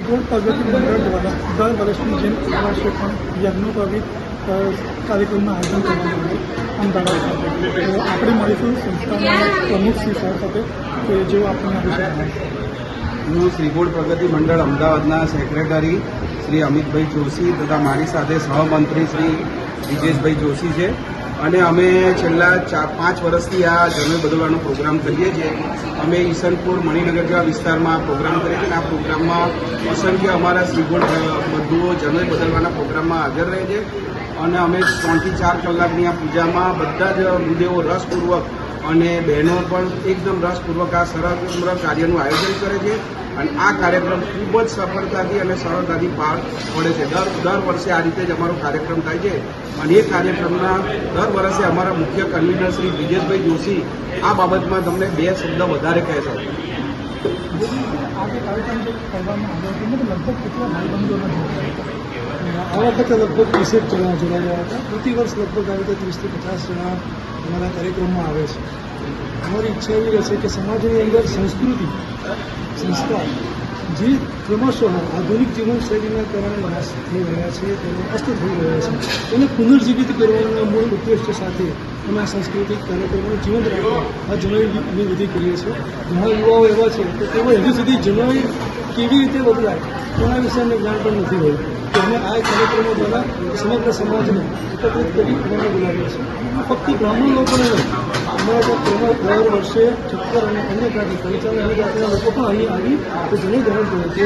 ગોળ જેમ આ વર્ષે પણ યજ્ઞોપવિત કાર્યક્રમનું આયોજન કરવામાં આવ્યું અમદાવાદ પ્રમુખ શ્રી સર સાથે આપણને આ હું શ્રીગોળ પ્રગતિ મંડળ અમદાવાદના સેક્રેટરી શ્રી અમિતભાઈ જોશી તથા મારી સાથે સહમંત્રી શ્રી વિજેશભાઈ જોશી છે. અને અમે છેલ્લા ચાર, પાંચ વર્ષથી આ જમીન બદલવાનો પ્રોગ્રામ કરીએ છીએ. અમે ઈસનપુર મણિનગર જેવા વિસ્તારમાં પ્રોગ્રામ કરીએ છીએ આ પ્રોગ્રામમાં અસંખ્ય અમારા શ્રીગોળ બંધુઓ જમીન બદલવાના પ્રોગ્રામમાં હાજર રહે છે. અને અમે ત્રણથી ચાર કલાકની આ પૂજામાં બધા જ મૃદેવો રસપૂર્વક અને બહેનો પણ એકદમ રસપૂર્વક આ સરસ કાર્યનું આયોજન કરે છે. અને આ કાર્યક્રમ ખૂબ જ સફળતાથી અને સરળતાથી પાર પડે છે. દર દર વર્ષે આ રીતે જ અમારો કાર્યક્રમ થાય છે. અને એ કાર્યક્રમના દર વર્ષે અમારા મુખ્ય કન્વીનર શ્રી વિજેશભાઈ જોશી આ બાબતમાં તમને બે શબ્દ વધારે ભાઈબંધોના જોડાયા આ વખતે લગભગ ત્રીસેક જણા જોડાયા હતા. પ્રતિ વર્ષ લગભગ આ રીતે ત્રીસથી પચાસ જણા અમારા કાર્યક્રમમાં આવે છે. અમારી ઈચ્છા એવી રહેશે કે સમાજની અંદર સંસ્કૃતિ, સંસ્કાર, જે ક્રમશઃ આધુનિક જીવનશૈલીના કારણે નાશ થઈ રહ્યા છે, તેનો અસ્ત થઈ રહ્યા છે, તેને પુનર્જીવિત કરવાના મૂળ ઉદ્દેશ્ય સાથે અમે આ સાંસ્કૃતિક કાર્યક્રમોને જીવંત રાખવા આ જનોઈની વિધિ કરીએ છીએ. ઘણા યુવાઓ એવા છે કે તેઓ હજુ સુધી જનોઈ કેવી રીતે બદલાય તેના વિશે અમને જ્ઞાન પણ નથી હોય. તો અમે આ કાર્યક્રમો દ્વારા સમગ્ર સમાજને એકત્રિત કરી અમને બોલાવીએ છે. ફક્ત બ્રાહ્મણ લોકોને અમારા તો તેમાં દર વર્ષે ચક્કર અને અન્ય જાતિ પંચાલ અને જાતિના લોકો પણ અહીં આવી તો ઘણી ધારણ કરે છે.